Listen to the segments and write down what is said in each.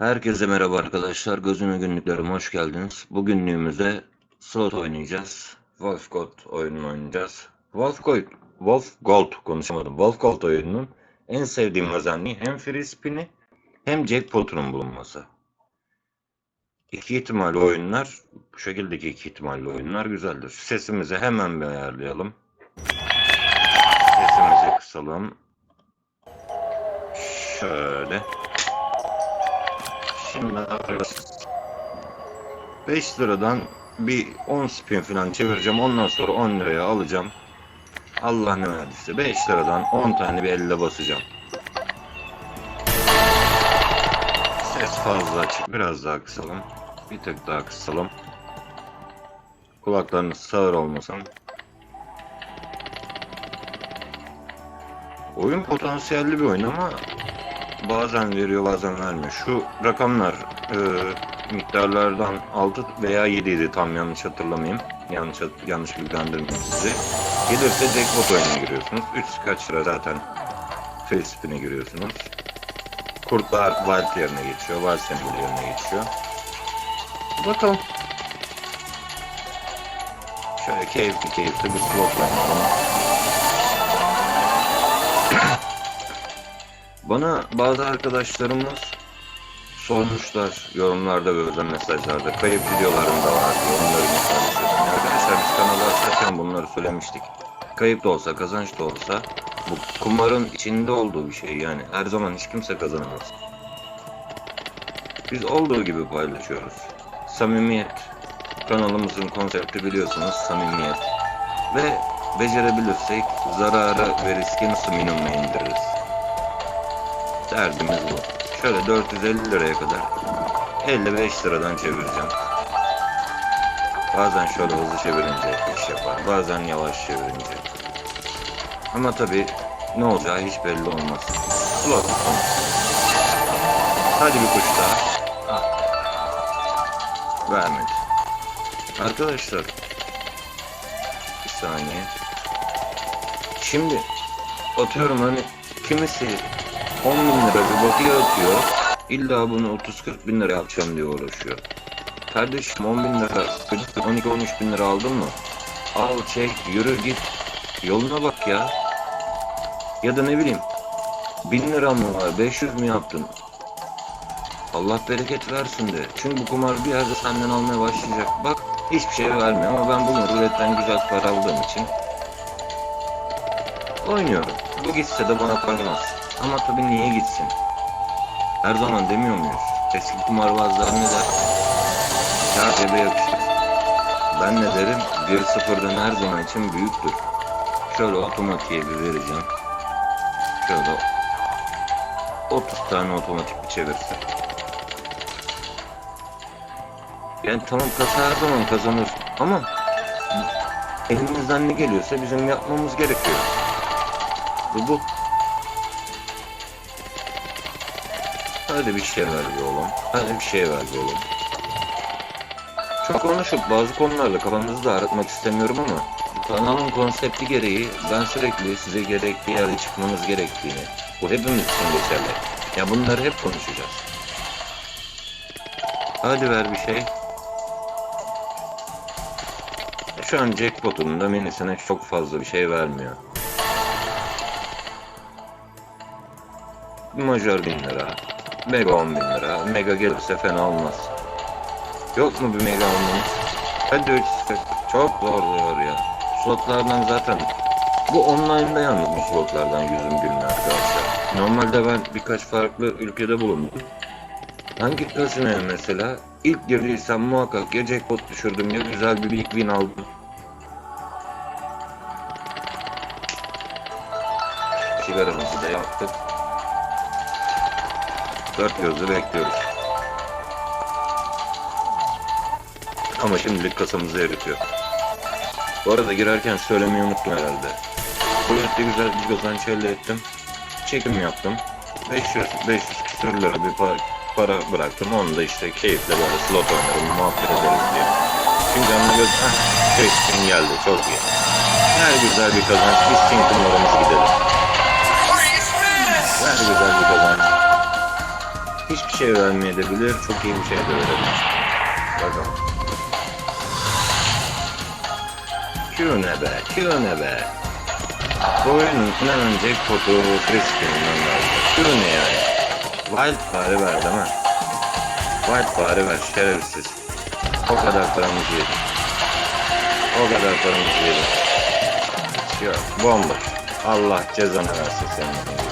Herkese merhaba arkadaşlar. Gözüme günlüklerime hoş geldiniz. Bugünlüğümüze slot oynayacağız. Wolf Gold oyununu oynayacağız. Wolf Gold, Wolf Gold konuşamadım. Wolf Gold oyununun en sevdiğim özelliği hem free spin'i hem jackpot'unun bulunması. İki ihtimalli oyunlar, bu şekildeki iki ihtimalli oyunlar güzeldir. Sesimizi hemen bir ayarlayalım. Sesimizi kısalım. Şöyle. Şimdi arkadaşlar 5 liradan bir 10 spin falan çevireceğim. Ondan sonra 10 liraya alacağım. Allah ne verdiyse 5 liradan 10 tane bir elle basacağım. Ses fazla açık. Biraz daha kısalım. Bir tık daha kısalım. Kulaklarınız sağır olmasın. Oyun potansiyelli bir oyun ama bazen veriyor bazen vermiyor. Şu rakamlar e, miktarlardan 6 veya 7 idi tam yanlış hatırlamayayım. Yanlış yanlış bilgilendirmeyeyim sizi. Gelirse jackpot oyununa giriyorsunuz. 3 kaç lira zaten free spin'e giriyorsunuz. Kurtlar Wild yerine geçiyor. Wild Sample yerine geçiyor. Bakalım. Şöyle keyifli keyifli bir slot oynayalım. Bana bazı arkadaşlarımız sormuşlar yorumlarda ve özel mesajlarda. Kayıp videolarım da var diyor. Onları mesaj Arkadaşlar biz kanalı açarken bunları söylemiştik. Kayıp da olsa kazanç da olsa bu kumarın içinde olduğu bir şey yani. Her zaman hiç kimse kazanamaz. Biz olduğu gibi paylaşıyoruz. Samimiyet. Kanalımızın konsepti biliyorsunuz samimiyet. Ve becerebilirsek zararı ve riski nasıl minimuma indiririz. Derdimiz bu. Şöyle 450 liraya kadar 55 liradan çevireceğim. Bazen şöyle hızlı çevirince iş yapar. Bazen yavaş çevirince. Ama tabi ne olacağı hiç belli olmaz. Slot. Hadi bir kuş daha. Ah. Vermedi. Arkadaşlar. Bir saniye. Şimdi atıyorum hani kimisi 10 bin lira bir bakiye atıyor. İlla bunu 30-40 bin lira yapacağım diye uğraşıyor. Kardeşim 10 bin lira, 12-13 bin lira aldın mı? Al çek, yürü git. Yoluna bak ya. Ya da ne bileyim. 1000 lira mı var, 500 mü yaptın? Allah bereket versin de. Çünkü bu kumar bir yerde senden almaya başlayacak. Bak hiçbir şey vermiyor ama ben bugün ruletten güzel para aldığım için oynuyorum. Bu gitse de bana koymaz. Ama tabii niye gitsin? Her zaman demiyor muyuz? Eski kumarbazlar ne der? Kağıt ebe yapışır. Ben ne derim? 1-0'dan her zaman için büyüktür. Şöyle otomatiğe bir vereceğim. Şöyle 30 tane otomatik bir çevirse. Yani tamam kasa her zaman kazanır ama elimizden ne geliyorsa bizim yapmamız gerekiyor. Bu bu. Hadi bir şey ver be oğlum. Hadi bir şey ver be oğlum. Çok konuşup bazı konularla kafamızı da ağrıtmak istemiyorum ama kanalın konsepti gereği ben sürekli size gerektiği yerde çıkmanız gerektiğini, bu hepimiz için geçerli. Ya bunları hep konuşacağız. Hadi ver bir şey. Şu an jackpot'un da minisine çok fazla bir şey vermiyor. Major 1000 lira. Mega 10 bin lira. Mega gelirse fena olmaz. Yok mu bir mega almanız? Hadi 3 Çok zor zor ya. Slotlardan zaten bu online'da yalnız bu slotlardan yüzüm gülmüyor arkadaşlar. Normalde ben birkaç farklı ülkede bulundum. Hangi kasinoya mesela ilk girdiysem muhakkak ya jackpot düşürdüm ya güzel bir big win aldım. Sigaramızı da yaptık. Dört gözle bekliyoruz. Ama şimdilik kasamızı eritiyor. Bu arada girerken söylemeyi unuttum herhalde. Bu yönette güzel bir kazanç elde ettim. Çekim yaptım. 500, 500 küsür lira bir para, para bıraktım. Onu da işte keyifle böyle slot oynarım, muhabbet ederiz diye. Çünkü anne göz... Heh, spin geldi, çok iyi. Her güzel bir kazanç, biz spin kumarımız gidelim. Her güzel bir kazanç. Hiçbir şey vermeyebilir, çok iyi bir şey de verebilir. Bakalım. Q ne be, Q ne be. Bu oyunun en önce kodu Crispin'den verdi. Q ne yani? Wild fare ver değil mi? Wild fare ver, şerefsiz. O kadar paramızı yedi. O kadar paramızı yedi. Hiç Yok, bomboş. Allah cezanı versin senin gibi.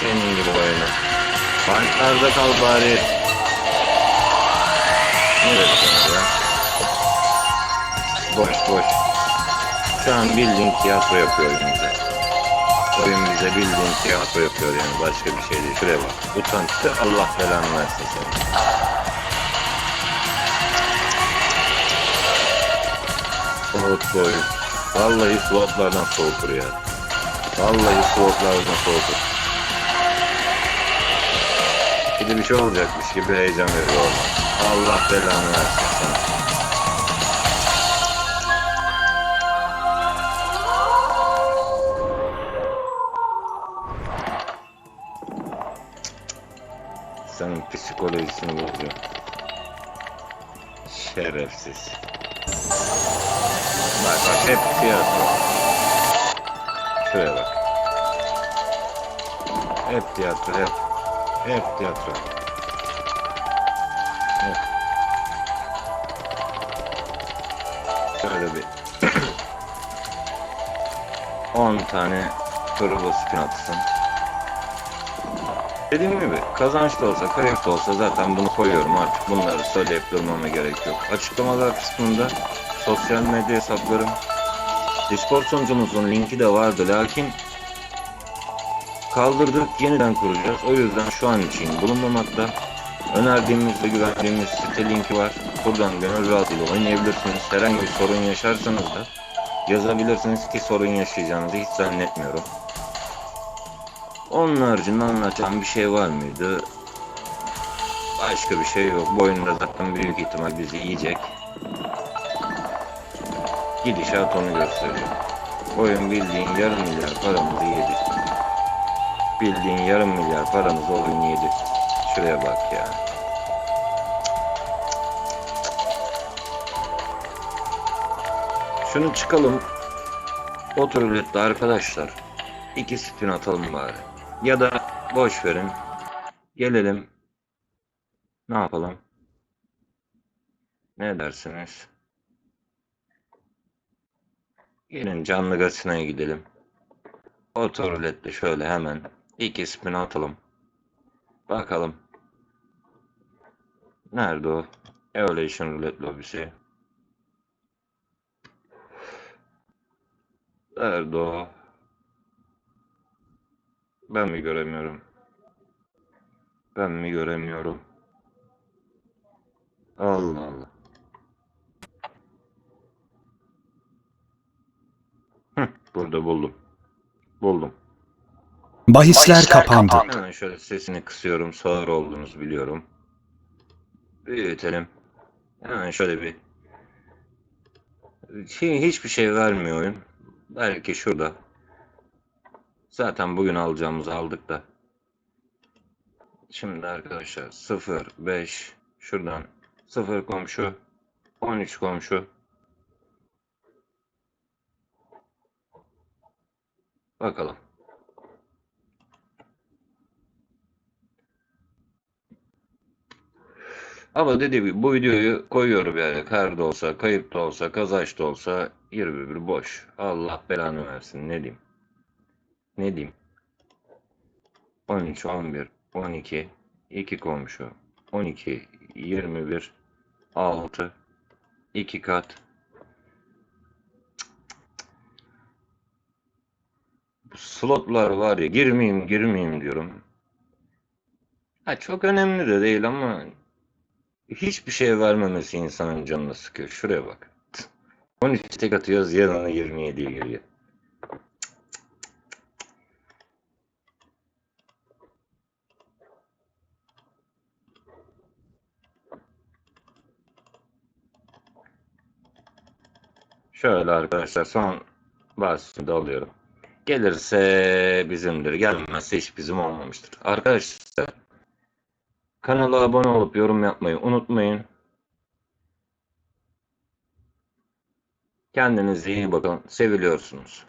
Senin gibi oyunu. Banklarda kal bari. Ne dedik ya? Boş boş. Şu an bildiğin tiyatro yapıyor bize. Oyun bize bildiğin tiyatro yapıyor yani başka bir şey değil. Şuraya bak. Utançlı Allah belanı versin seni. Soğut bu oyun. Vallahi slotlardan soğutur ya. Vallahi slotlardan soğutur. De bir şey olacakmış gibi heyecan veriyor. Allah belanı versin sana. Senin psikolojisini bozuyor. Şerefsiz. Bak bak hep tiyatro. Şuraya bak. Hep tiyatro hep. Hep tiyatro. Hep. Şöyle bir 10 tane turbo spin atsın. Dediğim gibi kazanç da olsa kayıp da olsa zaten bunu koyuyorum artık bunları söyleyip durmama gerek yok. Açıklamalar kısmında sosyal medya hesaplarım Discord sunucumuzun linki de vardı lakin kaldırdık yeniden kuracağız. O yüzden şu an için bulunmamakta. Önerdiğimiz ve güvendiğimiz site linki var. Buradan gönül rahatlığıyla oynayabilirsiniz. Herhangi bir sorun yaşarsanız da yazabilirsiniz ki sorun yaşayacağınızı hiç zannetmiyorum. Onun haricinde anlatacağım bir şey var mıydı? Başka bir şey yok. Bu oyunda zaten büyük ihtimal bizi yiyecek. Gidişat onu gösteriyor. Oyun bildiğin yarım milyar paramızı yedi. Bildiğin yarım milyar paramızı oyun yedi. Şuraya bak ya. Şunu çıkalım. Oturulette arkadaşlar. İki spin atalım bari. Ya da boş verin. Gelelim. Ne yapalım? Ne dersiniz? Gelin canlı gazeteye gidelim. Oturulette şöyle hemen iki spin atalım. Bakalım. Nerede o? Evolution Roulette lobisi. Nerede o? Ben mi göremiyorum? Ben mi göremiyorum? Allah Allah. Burada buldum. Buldum. Bahisler kapandı. Hemen şöyle sesini kısıyorum. Sağır olduğunuzu biliyorum. Büyütelim. Hemen şöyle bir şey, hiçbir şey vermiyor oyun. Belki şurada. Zaten bugün alacağımızı aldık da. Şimdi arkadaşlar 0 5 şuradan 0 komşu 13 komşu Bakalım. Ama dediğim gibi bu videoyu koyuyorum yani. Kar da olsa, kayıp da olsa, kazanç da olsa 21 boş. Allah belanı versin. Ne diyeyim? Ne diyeyim? 13, 11, 12, 2 komşu, 12, 21, 6, 2 kat. Slotlar var ya girmeyeyim girmeyeyim diyorum. Ha, çok önemli de değil ama hiçbir şey vermemesi insanın canını sıkıyor. Şuraya bak. 13 tek atıyoruz yanına 27'ye giriyor. Şöyle arkadaşlar son bahsini alıyorum. Gelirse bizimdir, gelmezse hiç bizim olmamıştır. Arkadaşlar kanala abone olup yorum yapmayı unutmayın. Kendinize iyi bakın. Seviliyorsunuz.